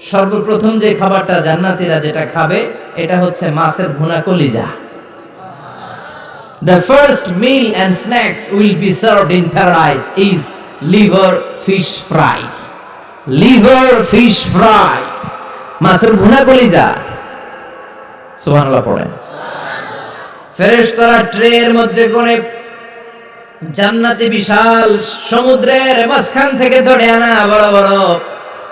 সর্বপ্রথম যে খাবারটা জান্নাতীরা যেটা খাবে, এটা হচ্ছে মাছের ভুনা কলিজা The first meal and snacks will be served in paradise is liver fish fry. Liver fish fry. মাছের ভুনা কলিজা সুবহানাল্লাহ পড়েন ফেরেশতারা ট্রের মধ্যে করে জান্নাতি বিশাল সমুদ্রের মাঝখান থেকে ধরে আনা বড় বড়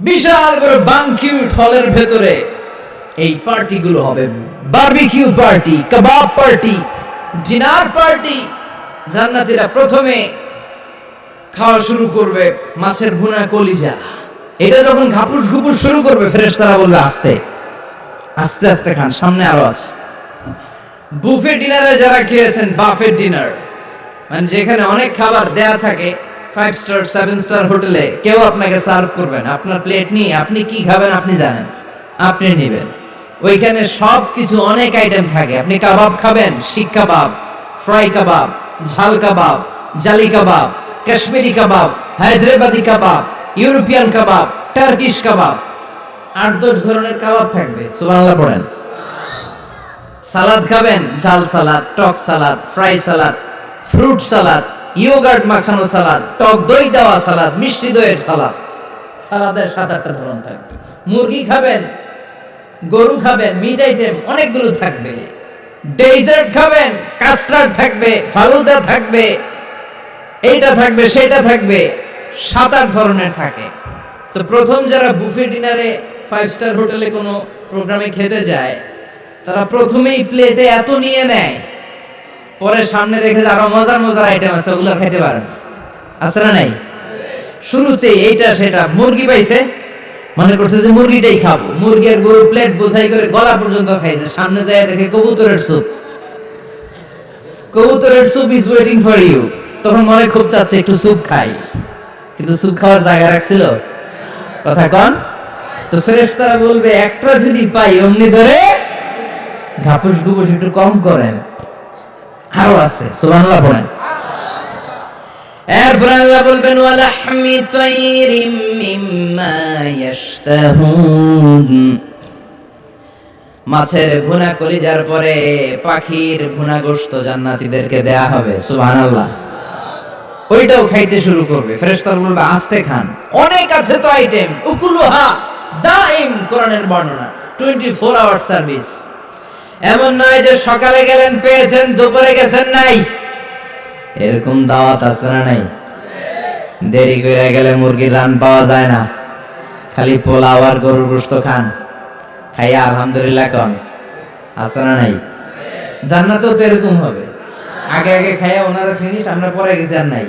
বিশাল বড় বাংকিউট হলের ভেতরে এই পার্টিগুলো হবে। বারবিকিউ পার্টি কাবাব পার্টি ডিনার পার্টি জান্নাতীরা প্রথমে খাওয়া শুরু করবে মাছের ভুনা কলিজা। এটা যখন ঘাপুস ঘুপুস শুরু করবে, ফেরেশতারা বলবে, আস্তে আস্তে আস্তে খান, সামনে আরও আছে। বুফে ডিনারে যারা খেয়েছেন বাফেট ডিনার মানে যেখানে অনেক খাবার দেয়া থাকে ফাইভ স্টার সেভেন স্টার হোটেলে কেউ আপনাকে সার্ভ করবেন আপনার প্লেট নিয়ে আপনি কি খাবেন আপনি জানেন। আপনি নেবেন। ওইখানে সব কিছু অনেক আইটেম থাকে। আপনি কাবাব খাবেন, শিক কাবাব ফ্রাই কাবাব, ঝাল কাবাব, জালি কাবাব, কাশ্মীরি কাবাব, হায়দ্রাবাদি কাবাব, ইউরোপিয়ান কাবাব, টার্কিশ কাবাব। আট, দশ ধরনের কাবাব থাকবে। সুবহানাল্লাহ পড়েন। সালাদ খাবেন, ঝাল সালাদ, টক salad fry salad fruit salad yoghurt মাখানো সালাদ, টক দই দেওয়া সালাদ, মিষ্টি দইয়ের সালাদ। সালাদের সাত আটটা ধরন থাকবে। মুরগি খাবেন, গরু খাবেন মিট আইটেম অনেকগুলো থাকবে। ডেজার্ট খাবেন কাস্টার্ড থাকবে, ফালুদা থাকবে, এইটা থাকবে, সেটা থাকবে, সাত আট ধরনের থাকে। তো প্রথম যারা বুফে ডিনারে ফাইভ স্টার হোটেলে কোনো প্রোগ্রামে খেতে যায়, তারা প্রথমেই প্লেটে এত নিয়ে নেয় পরে সামনে যে আরও মজার মজার আইটেম আছে, ওগুলো খাইতে পারেন। আছে না নাই? শুরুতে এইটা সেটা মুরগি পাইছে, মনে করছে যে মুরগিটাই খাব। মুরগি আর গরু প্লেট বোঝাই করে গলা পর্যন্ত খাইছে। সামনে যায় দেখে কবুতরের স্যুপ কবুতরের soup is waiting for you তখন মনে খুব চাচ্ছে, একটু স্যুপ খাই। কিন্তু স্যুপ খাওয়ার জায়গা রাখছিল? কথা কন? তো ফেরেশতারা বলবে, একটা যদি পাই, অমনি ধরে ঘাপুস ঘুপুস একটু কম করেন। আরও আছে, সুবহানাল্লাহ পড়েন এরপর আল্লাহ বলবেন, ওয়ালাহমি তাইরিম মিম্মা ইয়াশতাহুন। মাছের ভুনা কলিজার পরে পাখির ভুনা গোশত জান্নাতীদেরকে দেয়া হবে, সুবহানাল্লাহ। ওইটাও খাইতে শুরু করবে। ফেরেশতারা বলবে, আস্তে খান। অনেক আছে তো আইটেম উকুলুহা, দাইম কোরআনের বর্ণনা। 24 আওয়ার সার্ভিস এমন নয় যে সকালে গেলেন, পেয়েছেন, দুপুরে গেছেন নাই। এরকম দাওয়াত আছে না নাই? দেরি করে গেলে মুরগির রান পাওয়া যায় না। খালি পোলাও আর গরুর গোস্ত খান। খাইয়া আলহামদুলিল্লাহ কন। আছে না নাই? জান্নাতেও তো এরকম হবে। আগে আগে খাইয়া ওনারা ফিনিশ আমরা পরে গেছি আর নাই।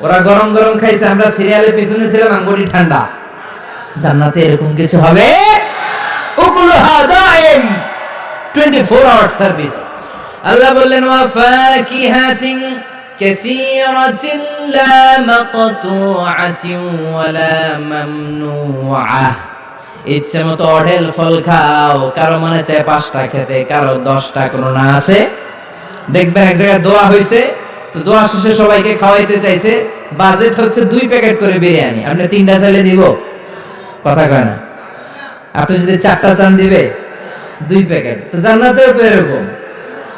ওরা গরম গরম খাইছে, আমরা সিরিয়ালের পিছনে ছিলাম আঙ্গুরি ঠান্ডা। জান্নাতে এরকম কিছু হবে? উকুলুহা দাইম 24 আওয়ার সার্ভিস আল্লাহ বললেন, ওয়া ফাকিহাতিন কাসীরাতিন লা মাকতুআতিন ওয়ালা মামনুআ। ইচ্ছে মতো অঢেল ফল খাও, কারও মনে চায় পাঁচটা খেতে, কারও দশটা, কোনো না আছে? দেখবেন এক জায়গায় দোয়া হয়েছে তো দোয়া শেষে সবাইকে খাওয়াইতে চাইছে বাজেট হচ্ছে দুই প্যাকেট করে বিরিয়ানি। আপনি তিনটা চাইলে দিব? কথা কয় না। আপনি যদি চারটা চান দিবে দুই প্যাকেট। তো জান্নাতেও তো এরকম।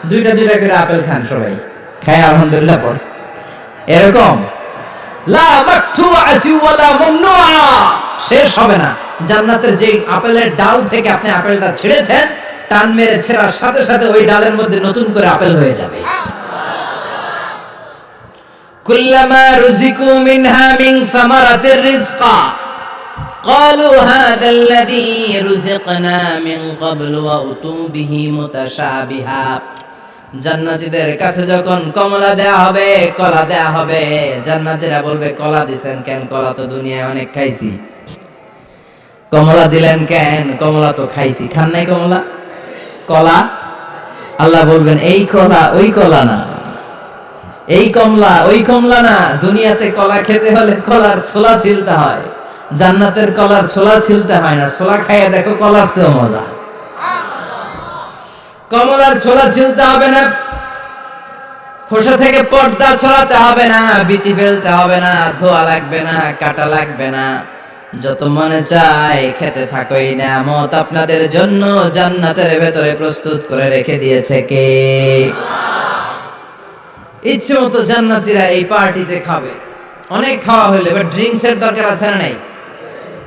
দুইটা দুইটা করে আপেল খান সবাই। খায় আলহামদুলিল্লাহ পর। এরকম। শেষ হবে না। জান্নাতের যে আপেলের ডাল থেকে আপনি আপেলটা ছিঁড়েছেন, টান মেরে সাথে সাথে ওই ডালের মধ্যে নতুন করে আপেল হয়ে যাবে। কুল্লামা রুজিকু মিনহা মিন সামারাতির রিজকা। قالوا هذا الذي رزقنا من قبل وأتوا به متشابها জান্নাতীদের কাছে যখন কমলা দেয়া হবে কলা দেয়া হবে জান্নাতীরা বলবে কলা দিছেন কেন কলা তো দুনিয়ায় অনেক খাইছি কমলা দিলেন কেন কমলা তো খাইছি খান নাই কমলা কলা আল্লাহ বলবেন এই কলা ওই কলা না এই কমলা ওই কমলা না দুনিয়াতে কলা খেতে হলে কলার ছোলা ছিলতে হয় জান্নাতের কলার ছোলা ছিলতে হয় না, ছোলা খাইয়ে দেখো কলার চেয়েও মজা। কমলার ছোলা ছিলতে হবে না, খোসা থেকে পর্দা ছড়াতে হবে না, বিচি ফেলতে হবে না, ধোয়া লাগবে না, কাটা লাগবে না। যত মনে চায় খেতে থাকো এই নামত আপনাদের জন্য জান্নাতের ভেতরে প্রস্তুত করে রেখে দিয়েছে কে? ইচ্ছে মতো জান্নাতীরা এই পার্টিতে খাবে। অনেক খাওয়া হইলে, এবার ড্রিঙ্কস এর দরকার আছে না নাই?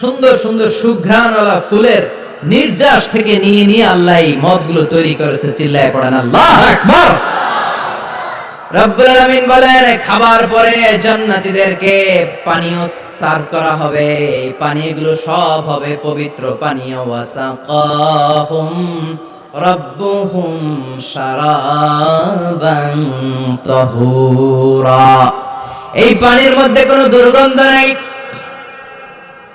সুন্দর সুন্দর সুঘ্রাণওয়ালা ফুলের নির্যাস থেকে নিয়ে নিয়ে আল্লাহ এই মদগুলো তৈরি করেছে, চিল্লায় পড়েন আল্লাহ আকবার। রব্বুল আলামিন বলেন, খাবার পরে জান্নাতীদেরকে পানীয় সার্ভ করা হবে। এই পানীয়গুলো সব হবে পবিত্র পানীয়। ওয়াসাকাহুম রব্বুহুম শারাবান তাহুরা। এই পানির মধ্যে কোনো দুর্গন্ধ নাই।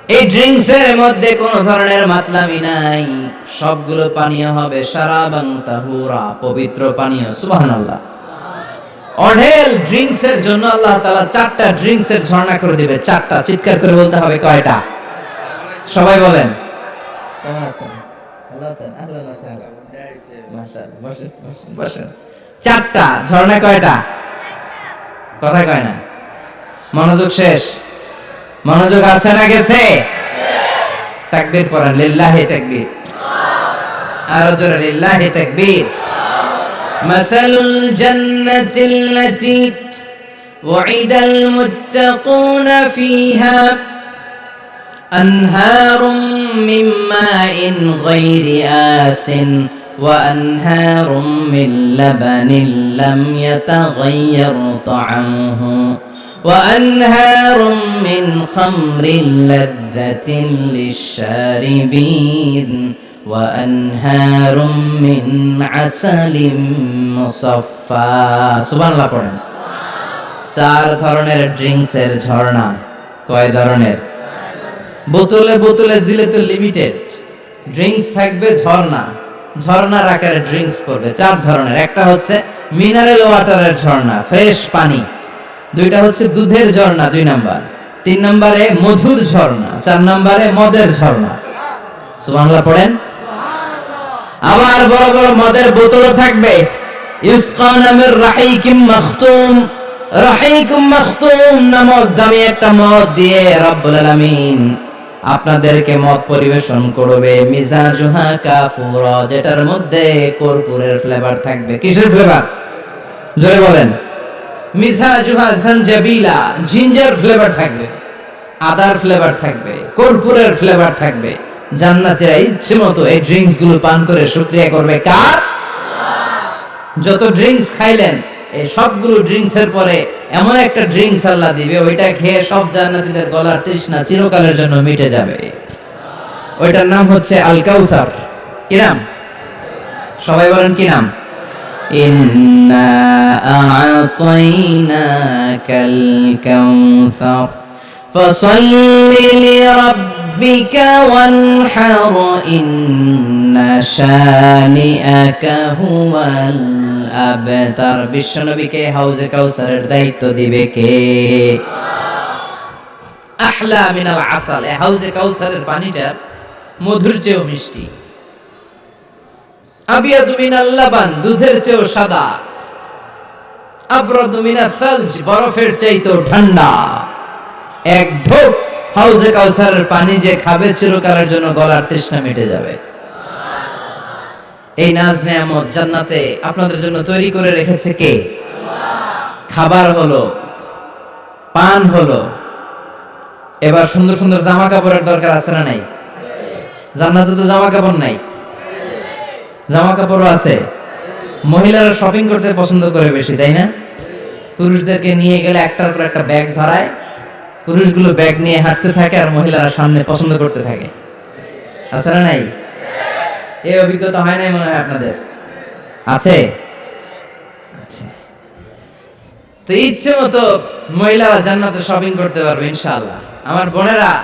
এই ড্রিঙ্কস এর মধ্যে কোনো ধরনের মাতলামি নাই। সবগুলো পানীয় হবে সারাবাং তাহুরা, পবিত্র পানীয়, সুবহানাল্লাহ। অঢেল ড্রিঙ্কস এর জন্য আল্লাহ তাআলা চারটা ড্রিঙ্কস এর ঝর্ণা করে দিবে, চারটা। চিৎকার করে বলতে হবে কয়টা? সবাই বলেন। বসেন বসেন। চারটা, ঝর্ণা কয়টা? কথা কয় না। মনোযোগ শেষ। মনোযোগ আছে না গেছে তাকবীর পড়েন লিল্লাহি তাকবীর আর জোরে লিল্লাহি তাকবীর مثل الجنة التي وعد المتقون فيها أنهار من ماء غير آس وأنهار من لبن لم يتغير طعمه وأنهار من خمر لذة للشاربين وأنهار من عسل مصفى سبحان الله পড়েন চার ধরনের ড্রিঙ্কসের ঝর্ণা কয় ধরনের বোতলে বোতলে দিলে তো লিমিটেড ড্রিঙ্কস থাকবে ঝর্ণা ঝর্ণার আকারে ড্রিঙ্কস পড়বে চার ধরনের একটা হচ্ছে মিনারেল ওয়াটারের ঝর্ণা ফ্রেশ পানি দুইটা হচ্ছে দুধের ঝর্ণা, দুই নাম্বার। তিন নম্বরে মধুর ঝর্ণা, চার নম্বরে মদের ঝর্ণা। সুবহানাল্লাহ পড়েন। আবার বড় বড় মদের বোতলও থাকবে। আপনাদেরকে মদ পরিবেশন করবে। যেটার মধ্যে কর্পূরের ফ্লেভার থাকবে। কিসের ফ্লেভার জোরে বলেন। মিজাজুহা জানজাবিলা জিঞ্জার ফ্লেভার থাকবে, আদার ফ্লেভার থাকবে, কর্পূরের ফ্লেভার থাকবে। জান্নাতীরা ইচ্ছে মতো এই ড্রিঙ্কসগুলো পান করে শুকরিয়া করবে কার? যত ড্রিঙ্কস খাইলেন, এই সবগুলো ড্রিঙ্কস এর পরে এমন একটা ড্রিঙ্কস আল্লাহ দিবে, ওইটা খেয়ে সব জান্নাতীদের গলার তৃষ্ণা চিরকালের জন্য মিটে যাবে। ওইটার নাম হচ্ছে আল কাউসার কি নাম? সবাই বলেন কি নাম? ইন্না আ'তাইনাকাল কাউসার فصل لربك وانحر إن شانئك هو الأبتر বিশ্বনবীকে হাউজে কাউসারের দায়িত্ব দিবে কে আহলা মিনাল আসাল এই হাউজে কাউসারের পানিটা মধুর চেয়েও মিষ্টি আবিয়াদু মিনাল লাবান দুধের চেয়েও সাদা। আবরাদু মিনাস সালজ, বরফের চাইতেও ঠান্ডা। এক ঢোক হাউজে কাউসারের পানি যে খাবে, চিরকালের জন্য গলার তৃষ্ণা মিটে যাবে। এই নাজ নেয়ামত জান্নাতে আপনাদের জন্য তৈরি করে রেখেছে কে? খাবার হলো, পান হলো। এবার সুন্দর সুন্দর জামা কাপড়ের দরকার আছে না নাই? জান্নাতে তো জামা কাপড় নাই। জামা কাপড়ও আছে। মহিলারা শপিং করতে পছন্দ করে বেশি, তাই না? পুরুষদেরকে নিয়ে গেলে একটার পর একটা ব্যাগ ধরায়। পুরুষগুলো ব্যাগ নিয়ে হাঁটতে থাকে আর মহিলারা সামনে পছন্দ করতে থাকে। আছে না নাই? এই অভিজ্ঞতা হয় নাই মনে হয় আপনাদের? আছে। তো ইচ্ছে মতো মহিলারা জান্নাতে শপিং করতে পারবে, ইনশাআল্লাহ। আমার বোনেরা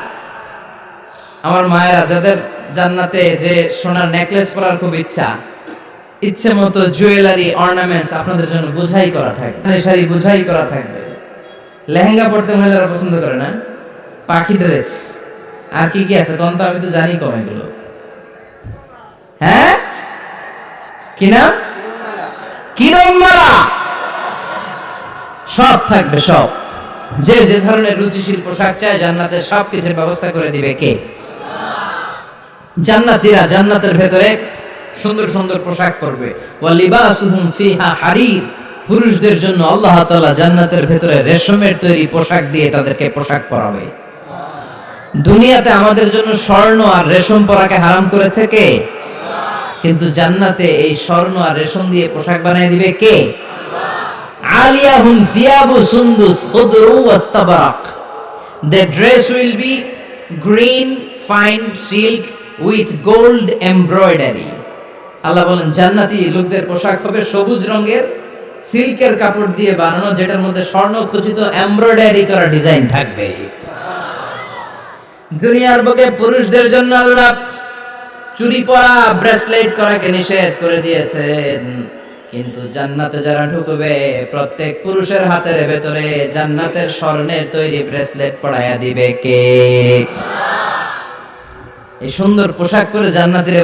আমার মায়েরা যাদের জান্নাতে যে সোনার নেকলেস পরার খুব ইচ্ছা, ইচ্ছে মতো জুয়েলারি অর্নামেন্টস আপনাদের জন্য বোঝাই করা থাকবে। শাড়ি বোঝাই করা থাকবে। লেহেঙ্গা পড়তে মহিলারা পছন্দ করে না? পাখি ড্রেস আর কি কি আছে? কোন তো আমি তো জানি কম এগুলো। হ্যাঁ? কি নাম? সব থাকবে, সব। যে যে ধরনের রুচিশীল পোশাক চায় জান্নাতে সব কিছুর ব্যবস্থা করে দিবে কে? জান্নাতীরা জান্নাতের ভেতরে সুন্দর সুন্দর পোশাক পরবে। ওয়া লিবাসুহুম ফিহা হারির। পুরুষদের জন্য আল্লাহ তাআলা জান্নাতের ভেতরে রেশমের তৈরি পোশাক দিয়ে তাদেরকে পোশাক পরাবে। দুনিয়াতে আমাদের জন্য স্বর্ণ আর রেশম পরাকে হারাম করেছে কে? কিন্তু জান্নাতে এই স্বর্ণ আর রেশম দিয়ে পোশাক বানিয়ে দিবে কে? আলিয়াহুম সিয়াবু সুন্দুস খুদরু ওয়াস্তাবারাক The dress will be green, fine, silk with gold embroidery. আল্লাহ বলেন, জান্নাতি লোকদের পোশাক হবে সবুজ রঙের, সিল্কের কাপড় দিয়ে বানানো, যেটার মধ্যে স্বর্ণ খচিত এমব্রয়ডারি করা ডিজাইন থাকবে। দুনিয়ার বুকে পুরুষদের জন্য আল্লাহ চুরি পরা ব্রেসলেট করাকে নিষেধ করে দিয়েছেন। কিন্তু জান্নাতে যারা ঢুকবে, প্রত্যেক পুরুষের হাতের ভেতরে জান্নাতের স্বর্ণের তৈরি ব্রেসলেট পড়াইয়া দিবে কে? এই সুন্দর পোশাক করে জান্নাতির